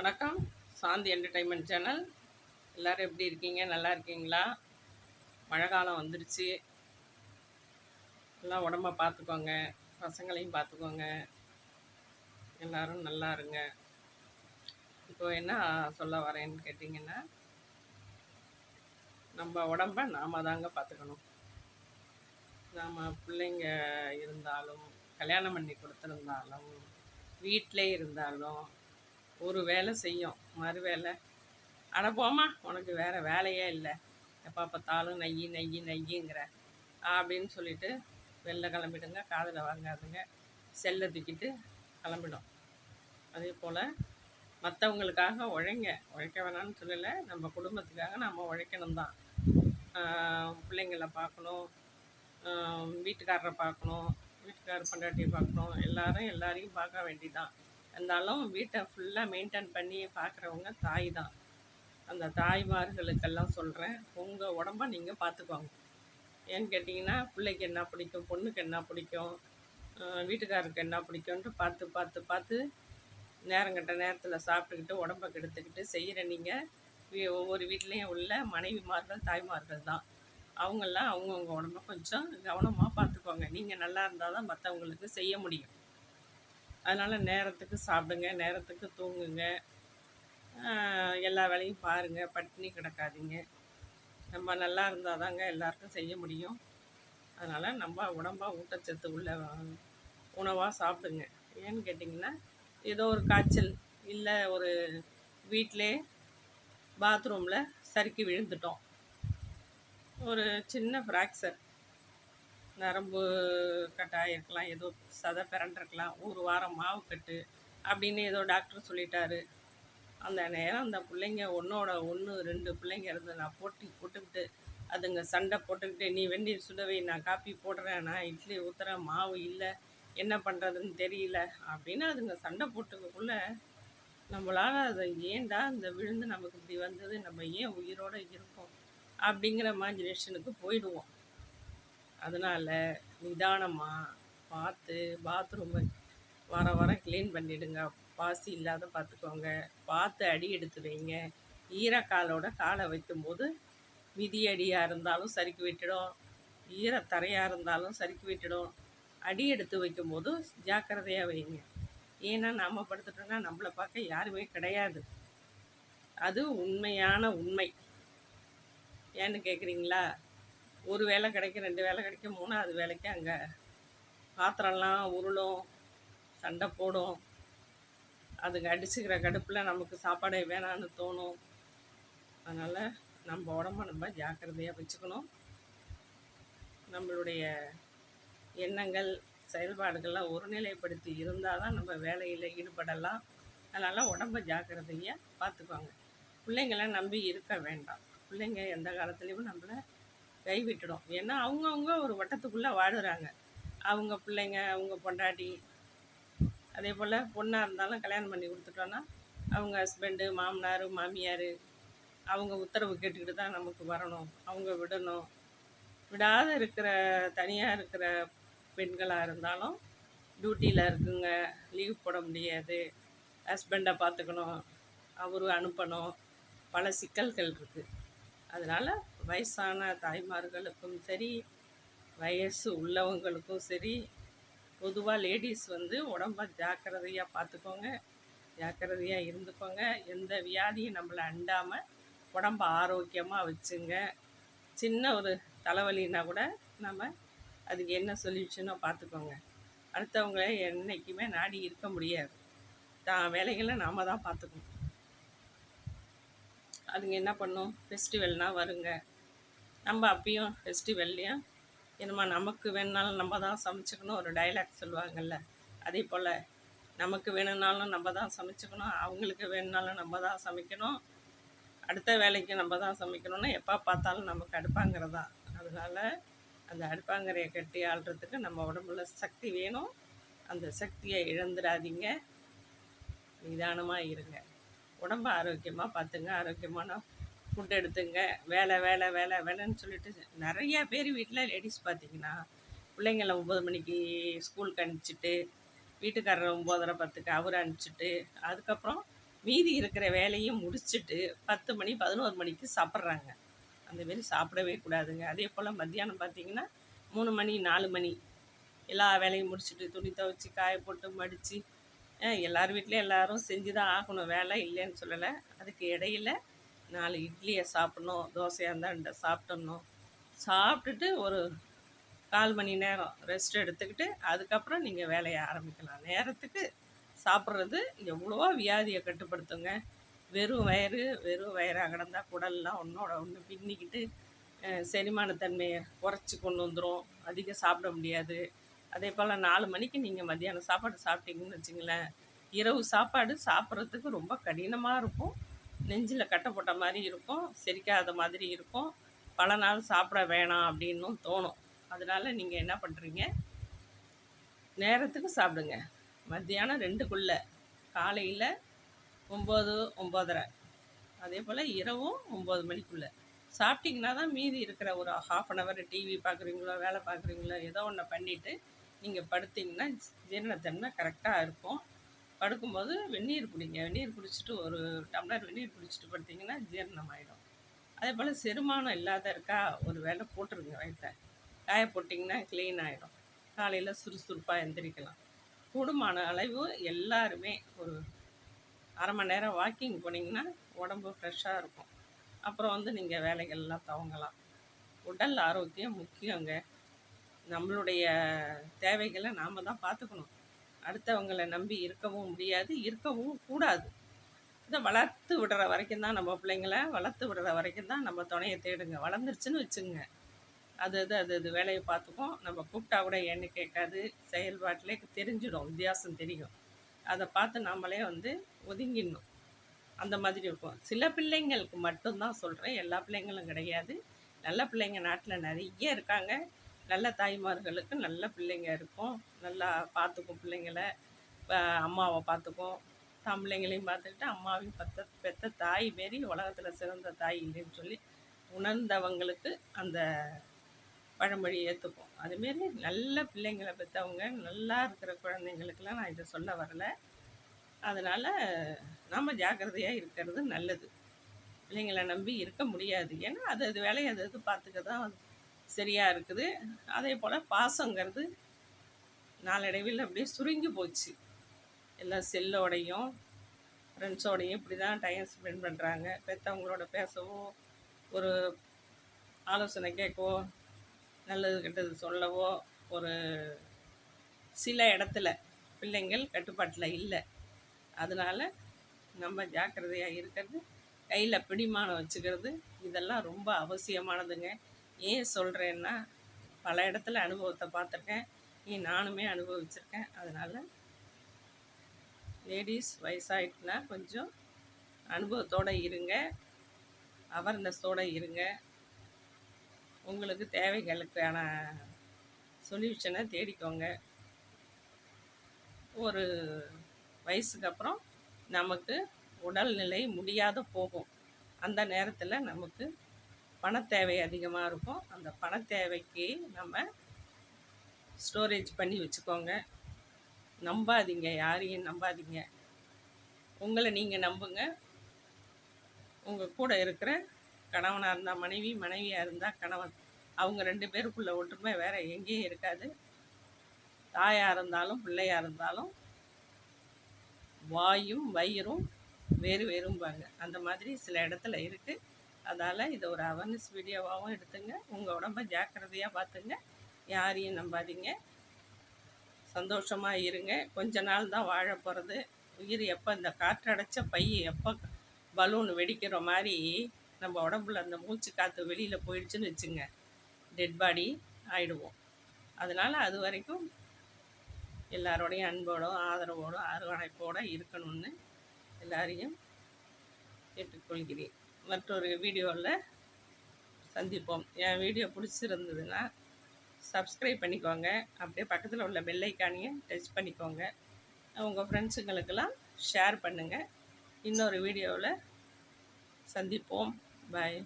வணக்கம். சாந்தி entertainment channel எல்லோரும் எப்படி இருக்கீங்க? நல்லா இருக்கீங்களா? மழை காலம் வந்துருச்சு. எல்லாம் உடம்ப பார்த்துக்கோங்க. பசங்களையும் பார்த்துக்கோங்க. எல்லோரும் நல்லா இருங்க. இப்போது என்ன சொல்ல வரேன்னு கேட்டிங்கன்னா நம்ம உடம்ப நாம தாங்க பார்த்துக்கணும். நாம் பிள்ளைங்க இருந்தாலும் கல்யாணம் பண்ணி கொடுத்துருந்தாலும் வீட்டிலே இருந்தாலும் ஒரு வேலை செய்யும் மறு வேலை அட போமா உனக்கு வேறு வேலையே இல்லை. எப்போ பார்த்தாலும் நெய்யி நெய்யி நெய்யிங்கிற அப்படின்னு சொல்லிட்டு வெளில கிளம்பிடுங்க காதில் வாங்காதுங்க. செல்லை தூக்கிட்டு கிளம்பிடும். அதே போல் மற்றவங்களுக்காக உழைங்க. உழைக்க வேணாம்னு சொல்லலை நம்ம குடும்பத்துக்காக நம்ம உழைக்கணும் தான். பிள்ளைங்கள பார்க்கணும் வீட்டுக்காரரை பார்க்கணும் வீட்டுக்காரர் பொண்டாட்டியை பார்க்கணும். எல்லாரும் எல்லாரையும் பார்க்க வேண்டிதான் இருந்தாலும் வீட்டை ஃபுல்லாக மெயின்டைன் பண்ணி பார்க்குறவங்க தாய் தான். அந்த தாய்மார்களுக்கெல்லாம் சொல்கிறேன் உங்கள் உடம்ப நீங்கள் பார்த்துக்கோங்க. ஏன்னு கேட்டிங்கன்னா பிள்ளைக்கு என்ன பிடிக்கும் பொண்ணுக்கு என்ன பிடிக்கும் வீட்டுக்காருக்கு என்ன பிடிக்கும்ன்ட்டு பார்த்து பார்த்து பார்த்து நேரங்கட்ட நேரத்தில் சாப்பிட்டுக்கிட்டு உடம்ப கெடுத்துக்கிட்டு செய்கிற நீங்கள் ஒவ்வொரு வீட்லேயும் உள்ள மனைவிமார்கள் தாய்மார்கள் தான். அவங்கெல்லாம் அவங்கவுங்க உடம்ப கொஞ்சம் கவனமாக பார்த்துக்கோங்க. நீங்கள் நல்லா இருந்தால் தான் மற்றவங்களுக்கு செய்ய முடியும். அதனால் நேரத்துக்கு சாப்பிடுங்க நேரத்துக்கு தூங்குங்க. எல்லா வேலையும் பாருங்கள் பட்டினி கிடக்காதீங்க. நம்ம நல்லா இருந்தால் தாங்க எல்லாருக்கும் செய்ய முடியும். அதனால் நம்ம உடம்பாக ஊட்டச்சத்து உள்ள உணவாக சாப்பிடுங்க. ஏன்னு கேட்டிங்கன்னா ஏதோ ஒரு காய்ச்சல் இல்லை ஒரு வீட்டிலே பாத்ரூமில் சறுக்கி விழுந்துட்டோம். ஒரு சின்ன ஃப்ராக்சர் நரம்பு கட்டாயிருக்கலாம் ஏதோ சதை பிறண்டிருக்கலாம் ஒரு வாரம் மாவு கட்டு அப்படின்னு ஏதோ டாக்டர் சொல்லிட்டாரு. அந்த நேரம் அந்த பிள்ளைங்க ஒன்றோட ஒன்று ரெண்டு பிள்ளைங்க இருந்து நான் போட்டி போட்டுக்கிட்டு அதுங்க சண்டை போட்டுக்கிட்டு நீ வெந்நீர் சுடவை நான் காப்பி போடுறேன் நான் இட்லி ஊற்றுறேன் மாவு இல்லை என்ன பண்ணுறதுன்னு தெரியல அப்படின்னு அதுங்க சண்டை போட்டுக்கக்குள்ள நம்மளால் அதை ஏன்டா இந்த விழுந்து நமக்கு இப்படி வந்தது நம்ம ஏன் உயிரோடு இருக்கோம் அப்படிங்கிற இமாஜினேஷனுக்கு போயிடுவோம். அதனால் நிதானமாக பார்த்து பாத்ரூமை வர வர க்ளீன் பண்ணிவிடுங்க பாசி இல்லாத பார்த்துக்கோங்க பார்த்து அடி எடுத்து வைங்க. ஈரக்காலோட காலை வைக்கும்போது மிதி அடியாக இருந்தாலும் சறுக்கி விட்டுடும். தரையாக இருந்தாலும் சறுக்கி விட்டுடும். அடி எடுத்து வைக்கும்போது ஜாக்கிரதையாக வைங்க. ஏன்னா நம்ம படுத்துட்டோம்னா நம்மளை பார்க்க யாருமே கிடையாது. அது உண்மையான உண்மை. ஏன்னு கேட்குறீங்களா ஒரு வேலை கிடைக்கும் ரெண்டு வேலை கிடைக்கும் மூணாவது வேலைக்கு அங்கே பாத்திரம்லாம் உருளும் சண்டை போடும். அதுங்க அடிச்சுக்கிற கடுப்பில் நமக்கு சாப்பாடே வேணான்னு தோணும். அதனால் நம்ம உடம்ப நம்ம ஜாக்கிரதையாக வச்சுக்கணும். நம்மளுடைய எண்ணங்கள் செயல்பாடுகள்லாம் ஒருநிலைப்படுத்தி இருந்தால் தான் நம்ம வேலையில் ஈடுபடலாம். அதனால் உடம்ப ஜாக்கிரதையாக பார்த்துக்குவாங்க பிள்ளைங்கள நம்பி இருக்க வேண்டாம். பிள்ளைங்க எந்த காலத்துலேயும் நம்மளை கைவிட்டுடும். ஏன்னா அவங்கவுங்க ஒரு வட்டத்துக்குள்ளே வாழுறாங்க. அவங்க பிள்ளைங்க அவங்க பொண்டாட்டி. அதே போல் பொண்ணாக இருந்தாலும் கல்யாணம் பண்ணி கொடுத்துட்டோன்னா அவங்க ஹஸ்பண்டு மாமனார் மாமியார் அவங்க உத்தரவு கேட்டுக்கிட்டு தான் நமக்கு வரணும். அவங்க விடணும். விடாத இருக்கிற தனியாக இருக்கிற பெண்களாக இருந்தாலும் டியூட்டியில் இருக்குங்க. லீவ் போட முடியாது. ஹஸ்பண்டை பார்த்துக்கணும். அவரு அனுப்பணும். பல சிக்கல்கள் இருக்குது அதனால் வயசான தாய்மார்களுக்கும் சரி வயசு உள்ளவங்களுக்கும் சரி பொதுவாக லேடிஸ் வந்து உடம்ப ஜாக்கிரதையாக பார்த்துக்கோங்க ஜாக்கிரதையாக இருந்துக்கோங்க. எந்த வியாதியும் நம்மளை அண்டாமல் உடம்ப ஆரோக்கியமாக வச்சுங்க. சின்ன ஒரு தலைவலின்னா கூட நம்ம அதுக்கு என்ன சொல்யூஷனோ பார்த்துக்கோங்க அடுத்தவங்கள என்றைக்குமே நாடி இருக்க முடியாது. தான் வேலைகளை நாம் தான் பார்த்துக்கணும் அதுங்க என்ன பண்ணும்? ஃபெஸ்டிவல்னால் வருங்க. நம்ம அப்பயும் ஃபெஸ்டிவல்லையும் என்னம்மா நமக்கு வேணுனாலும் நம்ம தான் சமைச்சிக்கணும் ஒரு டைலாக் சொல்லுவாங்கள்ல அதே போல் நமக்கு வேணும்னாலும் நம்ம தான் சமைச்சிக்கணும் அவங்களுக்கு வேணுனாலும் நம்ம தான் சமைக்கணும். அடுத்த வேலைக்கு நம்ம தான் சமைக்கணும்னா எப்போ பார்த்தாலும் நமக்கு அடுப்பாங்கிறதா? அதனால் அந்த அடுப்பாங்கரையை கட்டி ஆள்றதுக்கு நம்ம உடம்புல சக்தி வேணும். அந்த சக்தியை இழந்துடாதீங்க. நிதானமாக இருங்க. உடம்ப ஆரோக்கியமாக பார்த்துங்க ஆரோக்கியமான ஃபுட் எடுத்துங்க. வேலை வேலை வேலை வேலைன்னு சொல்லிட்டு நிறையா பேர் வீட்டில் லேடிஸ் பார்த்திங்கன்னா பிள்ளைங்கள ஒம்பது மணிக்கு ஸ்கூலுக்கு அனுப்பிச்சிட்டு வீட்டுக்காரர் ஒம்போதரை பத்துக்கு அவர் அனுப்பிச்சிட்டு அதுக்கப்புறம் மீதி இருக்கிற வேலையும் முடிச்சுட்டு பத்து மணி பதினோரு மணிக்கு சாப்பிட்றாங்க. அந்தமாரி சாப்பிடவே கூடாதுங்க. அதே போல் மத்தியானம் பார்த்தீங்கன்னா மூணு மணி நாலு மணி எல்லா வேலையும் முடிச்சுட்டு துணி துவைச்சி காய போட்டு மடித்து எல்லார் வீட்லேயும் எல்லோரும் செஞ்சு தான் ஆகணும். வேலை இல்லைன்னு சொல்லலை. அதுக்கு இடையில நாலு இட்லியை சாப்பிட்ணும். தோசையாக இருந்தால் சாப்பிட்டணும் சாப்பிட்டுட்டு ஒரு கால் மணி நேரம் ரெஸ்ட் எடுத்துக்கிட்டு அதுக்கப்புறம் நீங்கள் வேலையை ஆரம்பிக்கலாம். நேரத்துக்கு சாப்பிட்றது எவ்வளவோ வியாதியை கட்டுப்படுத்துங்க. வெறும் வயிறு வெறும் வயிறாக அகடந்தால் குடல்லாம் ஒன்றோட ஒன்று பின்னிக்கிட்டு செரிமானத்தன்மையை குறைச்சி கொண்டு வந்துடும் அதிகம் சாப்பிட முடியாது. அதே போல் நாலு மணிக்கு நீங்கள் மத்தியானம் சாப்பாடு சாப்பிட்டீங்கன்னு வச்சுங்களேன் இரவு சாப்பாடு சாப்பிட்றதுக்கு ரொம்ப கடினமாக இருக்கும். நெஞ்சில் கட்டை போட்ட மாதிரி இருக்கும். செரிக்காத மாதிரி இருக்கும். பல நாள் சாப்பிட வேணாம் அப்படின்னும் தோணும். அதனால் நீங்கள் என்ன பண்ணுறீங்க நேரத்துக்கு சாப்பிடுங்க. மத்தியானம் ரெண்டுக்குள்ளே. காலையில் ஒம்பது ஒம்போதரை அதே போல் இரவும் ஒம்பது மணிக்குள்ளே. சாப்பிட்டிங்கன்னா தான் மீதி இருக்கிற ஒரு ஹாஃப் அன் ஹவர் டிவி பார்க்குறீங்களோ வேலை பார்க்குறீங்களோ ஏதோ ஒன்று பண்ணிவிட்டு நீங்கள் படுத்திங்கன்னா ஜீரணத்தன்மை கரெக்டாக இருக்கும். படுக்கும்போது வெந்நீர் குடிங்க. வெந்நீர் குடிச்சிட்டு ஒரு டம்ளர் வெந்நீர் குடிச்சிட்டு படுத்திங்கன்னா ஜீரணம் ஆகிடும் அதே போல் செரிமானம் இல்லாத இருக்கா ஒரு வேலை போட்டுருங்க வயிற்ற காய போட்டிங்கன்னா க்ளீன் ஆகிடும் காலையில் சுறுசுறுப்பாக எந்திரிக்கலாம். கூடுமான அளவு எல்லாருமே ஒரு அரை மணி நேரம் வாக்கிங் போனீங்கன்னா உடம்பு ஃப்ரெஷ்ஷாக இருக்கும். அப்புறம் வந்து நீங்கள் வேலைகள்லாம் துவங்கலாம். உடல் ஆரோக்கியம் முக்கியங்க. நம்மளுடைய தேவைகளை நாம் தான் பார்த்துக்கணும். அடுத்தவங்களை நம்பி இருக்கவும் முடியாது இருக்கவும் கூடாது. இதை வளர்த்து விடுற வரைக்கும் தான் நம்ம பிள்ளைங்கள வளர்த்து விடுற வரைக்கும் தான் நம்ம துணையை தேடுங்க. வளர்ந்துருச்சுன்னு வச்சுங்க. அது அது அது அது வேலையை பார்த்துக்கும். நம்ம கூப்பிட்டா கூட ஏன்னு கேட்காது செயல்பாட்டிலே தெரிஞ்சிடும் வித்தியாசம் தெரியும். அதை பார்த்து நம்மளே வந்து ஒதுங்கிடணும். அந்த மாதிரி இருக்கும். சில பிள்ளைங்களுக்கு மட்டும்தான் சொல்கிறேன் எல்லா பிள்ளைங்களும் கிடையாது. நல்ல பிள்ளைங்க நாட்டில் நிறைய இருக்காங்க. நல்ல தாய்மார்களுக்கு நல்ல பிள்ளைங்க இருக்கும். நல்லா பார்த்துக்கும் பிள்ளைங்கள. அம்மாவை பார்த்துக்கும். தம் பிள்ளைங்களையும் பார்த்துக்கிட்டு அம்மாவையும் பத்த பெத்த தாய் மாரி உலகத்தில் சிறந்த தாய் இல்லைன்னு சொல்லி உணர்ந்தவங்களுக்கு அந்த பழமொழி ஏற்றுப்போம் அதுமாரி நல்ல பிள்ளைங்களை பெற்றவங்க நல்லா இருக்கிற குழந்தைங்களுக்கெல்லாம் நான் இதை சொல்ல வரலை. அதனால் நம்ம ஜாக்கிரதையாக இருக்கிறது நல்லது. பிள்ளைங்களை நம்பி இருக்க முடியாது. ஏன்னா அது அது வேலையை அது அது பார்த்துக்க தான் சரியாக இருக்குது. அதே போல் பாசங்கிறது நாளடைவில் அப்படியே சுருங்கி போச்சு. எல்லாம் செல்லோடையும் ஃப்ரெண்ட்ஸோடையும் இப்படி தான் டைம் ஸ்பெண்ட் பண்ணுறாங்க பெற்றவங்களோட பேசவோ ஒரு ஆலோசனை கேட்கவோ நல்லது கெட்டது சொல்லவோ ஒரு சில இடத்துல பிள்ளைங்கள் கட்டுப்பாட்டில் இல்லை. அதனால் நம்ம ஜாக்கிரதையாக இருக்கிறது கையில் பிடிமானம் வச்சுக்கிறது இதெல்லாம் ரொம்ப அவசியமானதுங்க. ஏன் சொல்கிறேன்னா பல இடத்துல அனுபவத்தை பார்த்துருக்கேன். நீ நானுமே அனுபவிச்சிருக்கேன். அதனால் லேடிஸ் வயசாகிட்டுனா கொஞ்சம் அனுபவத்தோடு இருங்க. அவர்னஸோடு இருங்க. உங்களுக்கு தேவைகளுக்கான சொல்யூஷனை தேடிக்கோங்க. ஒரு வயசுக்கு அப்புறம் நமக்கு உடல்நிலை முடியாத போகும். அந்த நேரத்தில் நமக்கு பணத்தேவை அதிகமாக இருக்கும். அந்த பணத்தேவைக்கு நம்ம ஸ்டோரேஜ் பண்ணி வச்சுக்கோங்க. நம்பாதீங்க யாரையும் நம்பாதீங்க. உங்களை நீங்கள் நம்புங்க. உங்கள் கூட இருக்கிற கணவனாக இருந்தால் மனைவி மனைவியாக இருந்தால் கணவன். அவங்க ரெண்டு பேருக்குள்ள ஒற்றுமை வேறு எங்கேயும் இருக்காது. தாயாக இருந்தாலும் பிள்ளையாக இருந்தாலும் வாயும் வயிறும் வேறு வேறும்பாங்க. அந்த மாதிரி சில இடத்துல இருக்குது அதால் இதை ஒரு அவேர்னஸ் வீடியோவாகவும் எடுத்துங்க. உங்கள் உடம்ப ஜாக்கிரதையாக பார்த்துங்க யாரையும் நம்பாதீங்க. சந்தோஷமாக இருங்க. கொஞ்ச நாள் தான் வாழ போகிறது உயிர் எப்போ இந்த காற்றடைச்ச பை எப்போ பலூன் வெடிக்கிற மாதிரி நம்ம உடம்புல அந்த மூச்சு காற்று வெளியில் போயிடுச்சுன்னு வச்சுங்க. டெட் பாடி ஆகிடுவோம் அதனால் அது வரைக்கும் எல்லாரோடையும் அன்போடும் ஆதரவோடும் அரவணைப்போடு இருக்கணும்னு எல்லாரையும் கேட்டுக்கொள்கிறேன். மற்றொரு வீடியோவில் சந்திப்போம். என் வீடியோ பிடிச்சிருந்ததுன்னா சப்ஸ்கிரைப் பண்ணிக்கோங்க. அப்படியே பக்கத்தில் உள்ள பெல்லைக்கானையும் டச் பண்ணிக்கோங்க. உங்கள் ஃப்ரெண்ட்ஸுங்களுக்கெல்லாம் ஷேர் பண்ணுங்கள் இன்னொரு வீடியோவில் சந்திப்போம். பாய்